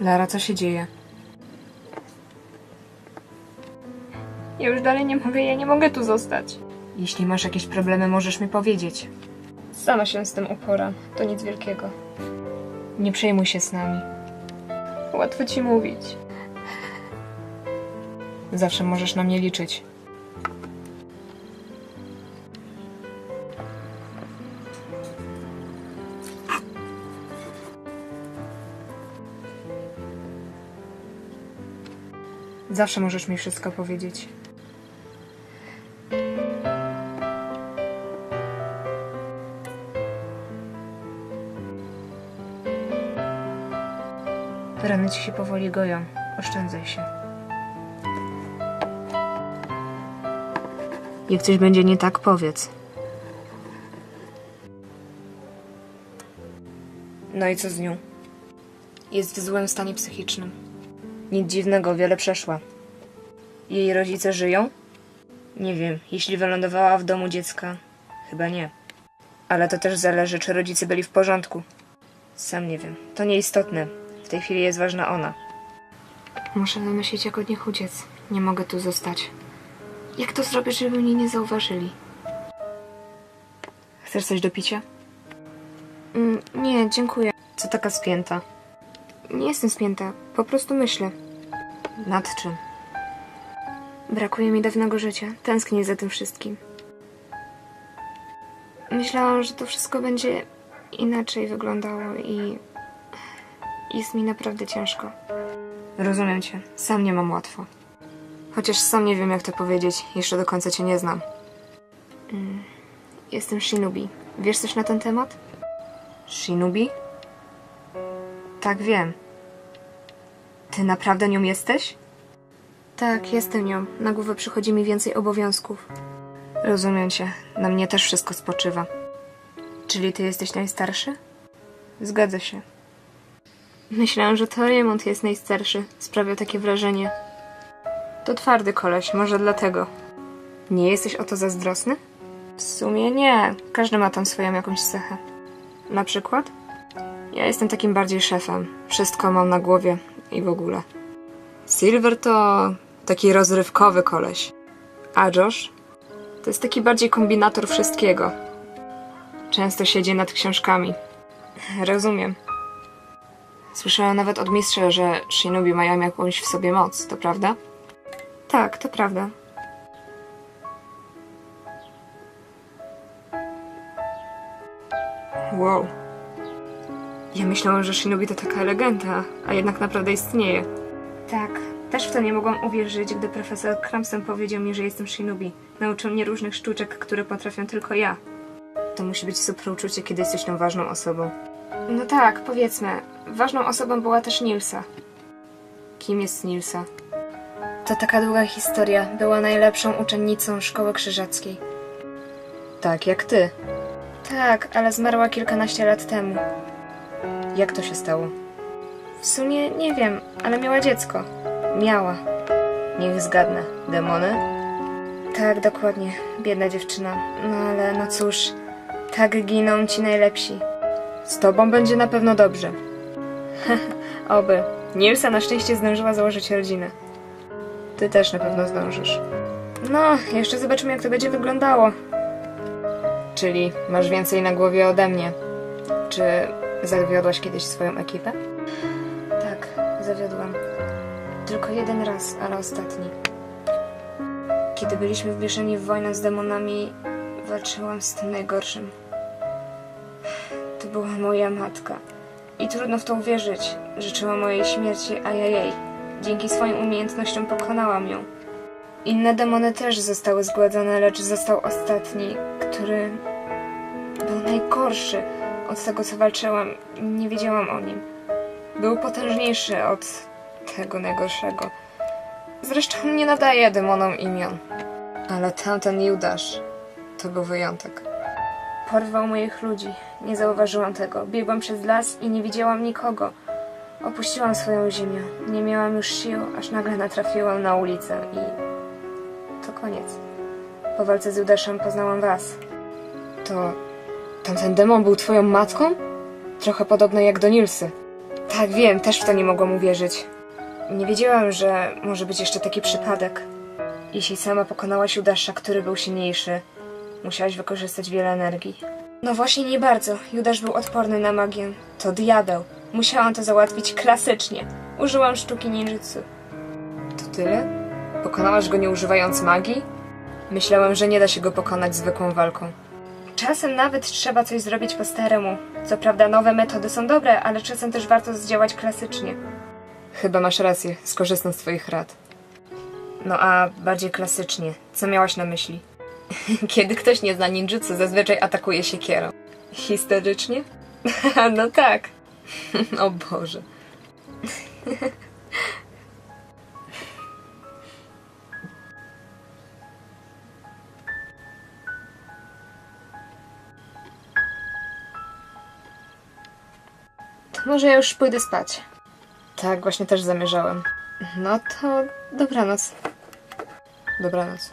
Lara, co się dzieje? Ja już dalej nie mogę, ja nie mogę tu zostać. Jeśli masz jakieś problemy, możesz mi powiedzieć. Sama się z tym uporam. To nic wielkiego. Nie przejmuj się z nami. Łatwo ci mówić. Zawsze możesz na mnie liczyć. Zawsze możesz mi wszystko powiedzieć. Rany ci się powoli goją. Oszczędzaj się. Jak coś będzie nie tak, powiedz. No i co z nią? Jest w złym stanie psychicznym. Nic dziwnego, wiele przeszła. Jej rodzice żyją? Nie wiem, jeśli wylądowała w domu dziecka, chyba nie. Ale to też zależy, czy rodzice byli w porządku. Sam nie wiem, to nieistotne. W tej chwili jest ważna ona. Muszę wymyślić, jak od nich uciec. Nie mogę tu zostać. Jak to zrobię, żeby mnie nie zauważyli? Chcesz coś do picia? Mm, nie, dziękuję. Co taka spięta? Nie jestem spięta, po prostu myślę. Nad czym? Brakuje mi dawnego życia. Tęsknię za tym wszystkim. Myślałam, że to wszystko będzie inaczej wyglądało i jest mi naprawdę ciężko. Rozumiem cię. Sam nie mam łatwo. Chociaż sam nie wiem, jak to powiedzieć. Jeszcze do końca cię nie znam. Mm, Jestem Shinobi. Wiesz coś na ten temat? Shinobi? Tak, wiem. Ty naprawdę nią jesteś? Tak, jestem nią. Na głowę przychodzi mi więcej obowiązków. Rozumiem cię. Na mnie też wszystko spoczywa. Czyli ty jesteś najstarszy? Zgadza się. Myślałam, że to Raymond jest najstarszy. Sprawiał takie wrażenie. To twardy koleś, może dlatego. Nie jesteś o to zazdrosny? W sumie nie. Każdy ma tam swoją jakąś cechę. Na przykład? Ja jestem takim bardziej szefem. Wszystko mam na głowie i w ogóle. Silver to taki rozrywkowy koleś. A Josh? To jest taki bardziej kombinator wszystkiego. Często siedzi nad książkami. Rozumiem. Słyszałem nawet od mistrza, że Shinobi mają jakąś w sobie moc, to prawda? Tak, to prawda. Wow. Ja myślałam, że Shinobi to taka legenda, a jednak naprawdę istnieje. Tak, też w to nie mogłam uwierzyć, gdy profesor Cramson powiedział mi, że jestem Shinobi. Nauczył mnie różnych sztuczek, które potrafię tylko ja. To musi być super uczucie, kiedy jesteś tą ważną osobą. No tak, powiedzmy. Ważną osobą była też Nilsa. Kim jest Nilsa? To taka długa historia. Była najlepszą uczennicą szkoły krzyżackiej. Tak, jak ty. Tak, ale zmarła kilkanaście lat temu. Jak to się stało? W sumie nie wiem, ale miała dziecko. Miała. Niech zgadnę. Demony? Tak, dokładnie. Biedna dziewczyna. No ale no cóż, tak giną ci najlepsi. Z tobą będzie na pewno dobrze. Oby. Nilsa na szczęście zdążyła założyć rodzinę. Ty też na pewno zdążysz. No, jeszcze zobaczymy, jak to będzie wyglądało. Czyli masz więcej na głowie ode mnie. Czy zawiodłaś kiedyś swoją ekipę? Tak, zawiodłam. Tylko jeden raz, ale ostatni. Kiedy byliśmy wmieszani w wojnę z demonami, walczyłam z tym najgorszym. To była moja matka. I trudno w to uwierzyć. Życzyła mojej śmierci, a ja jej. Dzięki swoim umiejętnościom pokonałam ją. Inne demony też zostały zgładzone, lecz został ostatni, który był najgorszy. Od tego, co walczyłam, nie wiedziałam o nim. Był potężniejszy od tego najgorszego. Zresztą nie nadaje demonom imion. Ale tamten Judasz to był wyjątek. Porwał moich ludzi. Nie zauważyłam tego. Biegłam przez las i nie widziałam nikogo. Opuściłam swoją ziemię. Nie miałam już sił, aż nagle natrafiłam na ulicę i... To koniec. Po walce z Judaszem poznałam was. To... Tamten demon był twoją matką? Trochę podobny jak do Nilsy. Tak, wiem, też w to nie mogłam uwierzyć. Nie wiedziałam, że może być jeszcze taki przypadek. Jeśli sama pokonałaś Judasza, który był silniejszy, musiałaś wykorzystać wiele energii. No właśnie nie bardzo. Judasz był odporny na magię. To diabeł. Musiałam to załatwić klasycznie. Użyłam sztuki ninjutsu. To tyle? Pokonałaś go nie używając magii? Myślałem, że nie da się go pokonać zwykłą walką. Czasem nawet trzeba coś zrobić po staremu. Co prawda nowe metody są dobre, ale czasem też warto zdziałać klasycznie. Chyba masz rację, skorzystam z twoich rad. No a bardziej klasycznie, co miałaś na myśli? Kiedy ktoś nie zna ninjutsu, zazwyczaj atakuje siekierą. Historycznie? no tak. o Boże. Może ja już pójdę spać. Tak, właśnie też zamierzałem. No to dobranoc. Dobranoc.